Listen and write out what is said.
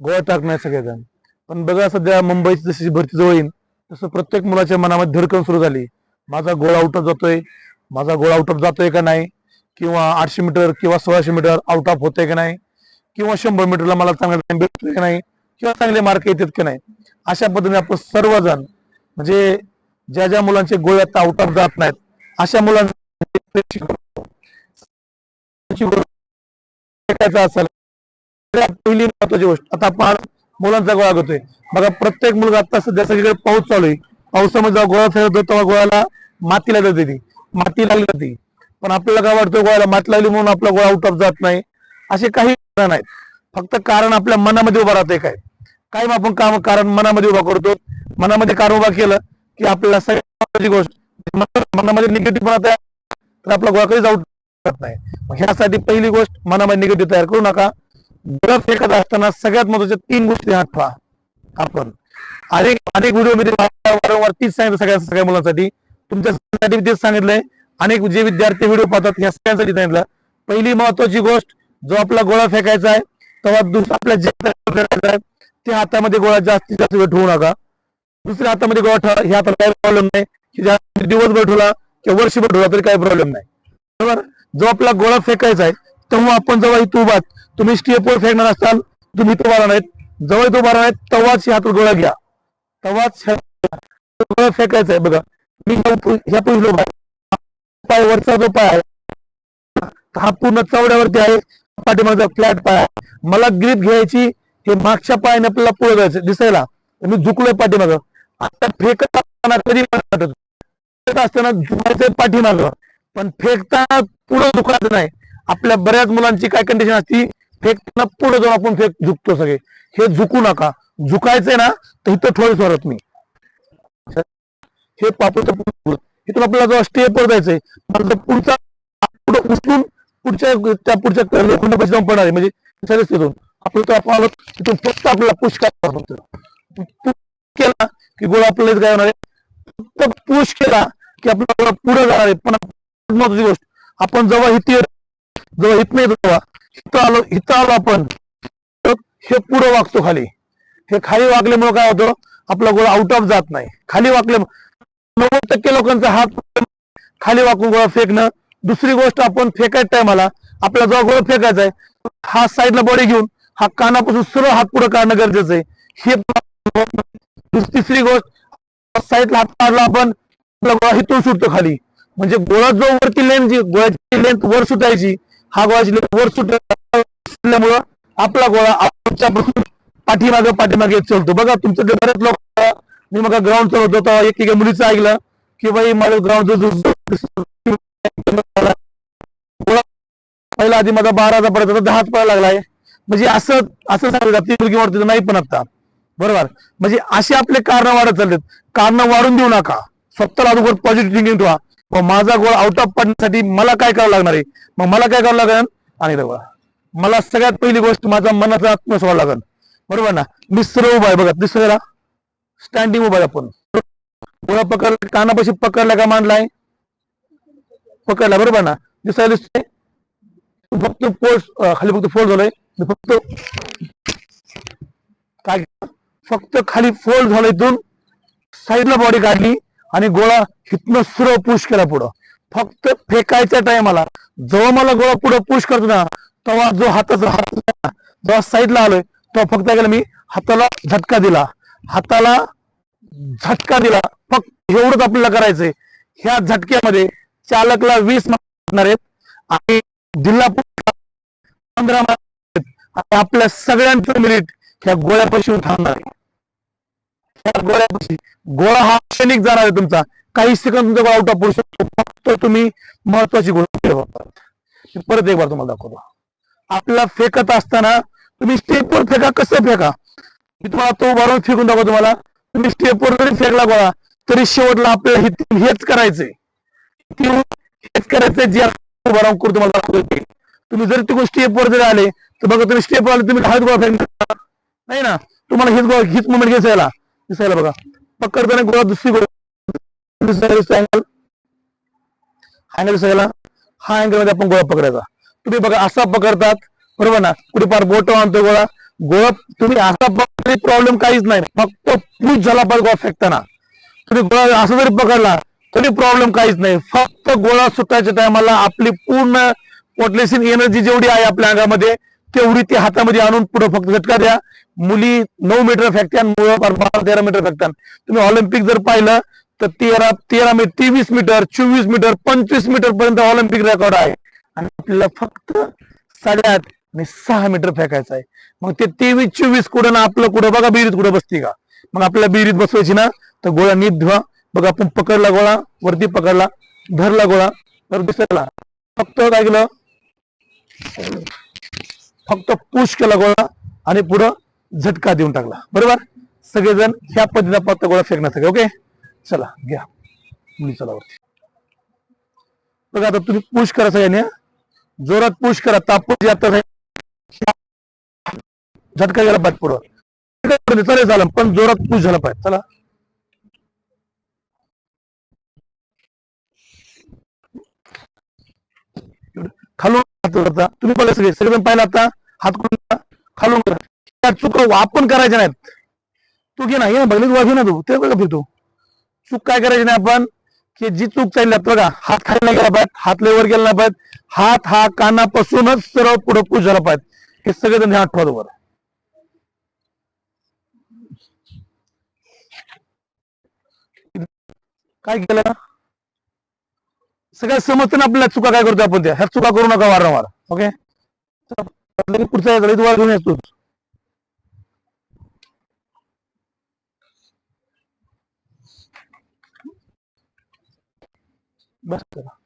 गोळा टाकणार सगळेजण. पण बघा सध्या मुंबईची जशी भरती जवळ येईल तसं प्रत्येक मुलाच्या मनामध्ये धडकन सुरू झाली. माझा गोळा आउट ऑफ जातोय. माझा गोळा आउट ऑफ जातोय का नाही? किंवा आठशे मीटर किंवा सोळाशे मीटर आउट ऑफ होतोय का नाही? किंवा शंभर मीटरला मला चांगला टाइम भेटतोय का नाही? किंवा चांगले मार्क येतात की नाही? अशा पद्धतीने आपण सर्वजण म्हणजे ज्या ज्या मुलांचे गोळे आता आउट ऑफ जात नाहीत अशा मुलांची असेल पहिली महत्वाची गोष्ट. आता आपण मुलांचा गोळा करतोय बघा प्रत्येक मुलगा आता सध्या सगळीकडे पाऊस चालू आहे. पावसामध्ये जेव्हा गोळा फिरत होतो तेव्हा गोळ्याला माती लागत होती. माती लागली होती. पण आपल्याला काय वाटतं गोळ्याला माती लागली म्हणून आपला गोळा आउट ऑफ जात नाही? असे काही कारण आहेत फक्त कारण आपल्या मनामध्ये उभं राहतंय काय? काय मग आपण काम कारण मनामध्ये उभा करतो मनामध्ये कारण उभा केलं की आपल्याला सगळ्यात गोष्ट मनामध्ये निगेटिव्ह पण तर आपला गोळा कधीच आउट नाही. ह्यासाठी पहिली गोष्ट मनामध्ये निगेटिव्ह तयार करू नका. गोळा फेकत असताना सगळ्यात महत्त्वाच्या तीन गोष्टी आठवा आपण अनेक अनेक व्हिडिओमध्ये वारंवार तीच सांगितलं सगळ्या सगळ्या मुलांसाठी. तुमच्यासाठी तेच सांगितलंय. अनेक जे विद्यार्थी व्हिडिओ पाहतात ह्या सगळ्यांसाठी सांगितलं. पहिली महत्वाची गोष्ट जो आपला गोळा फेकायचा आहे तेव्हा दुसरा आपल्या जे फेकायचा आहे त्या हातामध्ये गोळा जास्तीत जास्त वेळ ठेवू नका. दुसऱ्या हातामध्ये गोळा ठेवा ह्या हाताला काही प्रॉब्लेम नाही. की दिवसभर ठेवला किंवा वर्षभर ठेवला तरी काही प्रॉब्लेम नाही. बरोबर? जो आपला गोळा फेकायचा आहे तेव्हा आपण जेव्हा इथं उभात तुम्ही स्टेपवर फेकणार असाल तुम्ही इथं उभा नाहीत जवळ इथं उभा नाहीत तेव्हाच ह्या गोळा घ्या. तेव्हाच गोळा फेकायचा आहे. बघा मी ह्या पु- उभा पाय वरचा जो पाय आहे हा पूर्ण चवड्यावरती आहे. पाठीमागचा फ्लॅट पाय आहे. मला ग्रीप घ्यायची हे मागच्या पायाने आपल्याला पुढे जायचं दिसायला. मी झुकलोय पाठीमागं. आता फेकत असताना कधी वाटत असताना झुकायचं पाठीमागं. पण फेकताना पुढे झुकायचं नाही. आपल्या बऱ्याच मुलांची काय कंडिशन असती फेकताना पुढे जाऊन आपण फेक झुकतो सगळे. हे झुकू नका. झुकायचंय ना तर इथं थोडं सोडत मी हे पापड इथून आपल्याला जेव्हा स्टेपवर जायचंय. पुढचा पुढे उचलून पुढच्या त्या पुढच्या लोखंडापाशी जाऊन पडणार आहे. म्हणजे तिथून. आपलं तो आपण तिथून फक्त आपल्याला पुश करायला फक्त. केला की गोळा आपल्याला काय होणार आहे. फक्त पुश केला की आपला पुढे जाणार आहे. पण महत्वाची गोष्ट आपण जेव्हा इथे जेव्हा हित नाही तेव्हा इथं आलो इथं आलो आपण हे पुढं वागतो खाली. हे खाली वागल्यामुळे काय होतं? आपला गोळा आउट ऑफ जात नाही. खाली वाकल्यामुळे नव्वद टक्के लोकांचा हात खाली वाकून गोळा फेकणं. दुसरी गोष्ट आपण फेकायच्या टायमाला आपला जेव्हा गोळा फेकायचा आहे हा साईडला बॉडी घेऊन हा कानापासून सर्व हात पुढे काढणं गरजेचं आहे. हे तिसरी गोष्ट साईडला हात काढला आपण आपला गोळा हिथून सुटतो खाली. म्हणजे गोळा जो वरती लेंथ जी गोळ्याची लेंथ वर सुटायची हा गोळा लेंथ वर सुटल्यामुळं आपला गोळा आपल्या पाठीमागे पाठीमागे चलतो. बघा तुमचं बरेच लोक मी मग ग्राउंड चालवतो होता एक एका मुलीचं ऐकलं की बाई माझं ग्राउंड पहिला आधी माझा बारा हजार पडत होता दहाच पडायला लागलाय. म्हणजे असं असं सांगितलं ती मुलगी वाढते नाही पण आता. बरोबर? म्हणजे असे आपले कारण वाढत चाललेत. कारण वाढून देऊ नका. स्वतःला अगोदर पॉझिटिव्ह थिंकिंग ठेवा. मग माझा गोळ आउट ऑफ पडण्यासाठी मला काय करावं लागणार आहे? मग मला काय करावं लागेल? आणि बघा. मला सगळ्यात पहिली गोष्ट माझा मनाचा आत्मविश्वास लागेल. बरोबर ना? मी सरळ उभा आहे बघा. दिसला स्टँडिंग उभा आहे आपण. गोळा पकड कानापाशी पकडला का मांडलाय? पकडला बरोबर ना? दिसायला दिसतोय. फक्त फोल्ड खाली फक्त फोल्ड झालोय. मी फक्त काय फक्त खाली फोल्ड झालोय इथून. साईडला बॉडी काढली. आणि गोळा हिथनं सुरव पुश केला पुढं. फक्त फेकायच्या टायमाला जेव्हा मला गोळा पुढे पुश करतो ना तेव्हा जो हाताचा हात जेव्हा साईडला आलोय तेव्हा फक्त मी हाताला झटका दिला. हाताला झटका दिला. फक्त एवढंच आपल्याला करायचंय. ह्या झटक्यामध्ये चालकला वीस मार्क आहेत आणि जिल्हा पंधरा मार्क आणि आपल्या सगळ्यांचं मिनिट ह्या गोळ्यापासून थांबणार आहे. गोळ्यापाशी गोळा हा क्षणिक जाणार आहे तुमचा. काही सेकंद तुमचा गोळा आउट पडू शकतो फक्त तुम्ही महत्वाची गोष्ट परत एक बार तुम्हाला दाखवतो. आपला फेकत असताना तुम्ही स्टेपवर फेका. कसं फेका? मी तुम्हाला तो उभारून फेकून दाखवतो तुम्हाला. तुम्ही स्टेपवर जरी फेकला गोळा तरी शेवटला आपल्याला हे- हेच करायचंय. हेच करायचंय जे उभा राहून करून तुम्हाला दाखवतो तुम्ही जर ती स्टेपवर जरी आले तर बघा तुम्ही स्टेपवर आले तुम्ही हात गोळा फेकणार. नाही ना? तुम्हाला हेच गोळा हीच मुवमेंट घ्यायला दिसायला बघा. पकडताना गोळा दुसरी गोळा दिसायला हा अँगल दिसायला. हा अँगलमध्ये आपण गोळा पकडायचा. तुम्ही बघा असा पकडतात. बरोबर ना? कुठे फार बोट आणतो गोळा. गोळा तुम्ही असा प्रॉब्लेम काहीच नाही. फक्त पूज झाला पाहिजे गोळा फेकताना. तुम्ही गोळा असा जरी पकडला तरी प्रॉब्लेम काहीच नाही. फक्त गोळा सुटायच्या टायमाला आपली पूर्ण पोटलेसिन एनर्जी जेवढी आहे आपल्या अंगामध्ये तेवढी ती हातामध्ये आणून पुढे फक्त झटका द्या. मुली नऊ मीटर फेकत्यान मुळ बारा तेरा मीटर फेकतात तुम्ही ऑलिम्पिक जर पाहिलं तर तेरा तेरा मीटर तेवीस मीटर चोवीस मीटर पंचवीस मीटर पर्यंत ऑलिम्पिक रेकॉर्ड आहे. आणि आपल्याला फक्त साडेआठ आणि सहा मीटर फेकायचं आहे. मग ते तेवीस चोवीस कुठं ना आपलं कुठं बघा बिरीत कुठं बसते का? मग आपल्याला बिरीत बसवायची ना तर गोळा नीट धुवा. बघा आपण पकडला गोळा वरती पकडला धरला गोळा तर दिसला. फक्त काय केलं? फक्त पुश केला गोळा. आणि पुढं झटका देऊन टाकला. बरोबर? सगळेजण ह्या पद्धतीचा पत्ता गोळा फेकण्यासाठी ओके? चला घ्या. मुली चला वरती. बघा आता तुम्ही पुश करा सगळ्यांनी जोरात पुश करा तापूस आता झटका गेला पाहिजे पुढं. चालेल झालं पण जोरात पुश झाला पाहिजे. चला. खालून करता तुम्ही पाहिलं सगळे सगळेजण पाहिलं आता? हात करून खालून करा. त्या चूक आपण करायच्या नाहीत. तू घे ना ये ना बघली तू ना तू. ते बघा फिरतो. चूक काय करायची नाही आपण की जी चूक चालली बघा हात खाली नाही गेला पाहिजे हात लेवर गेला नाही पाहिजे हात हा कानापासूनच सरळ पुढे पुश झाला पाहिजे. हे सगळं त्यांनी आठवत बरं काय केलं? सगळं समजतं ना आपल्याला चुका काय करतो आपण त्या? ह्या चुका करू नका वारंवार ओके? पुढचा घेऊन येतो बस करा.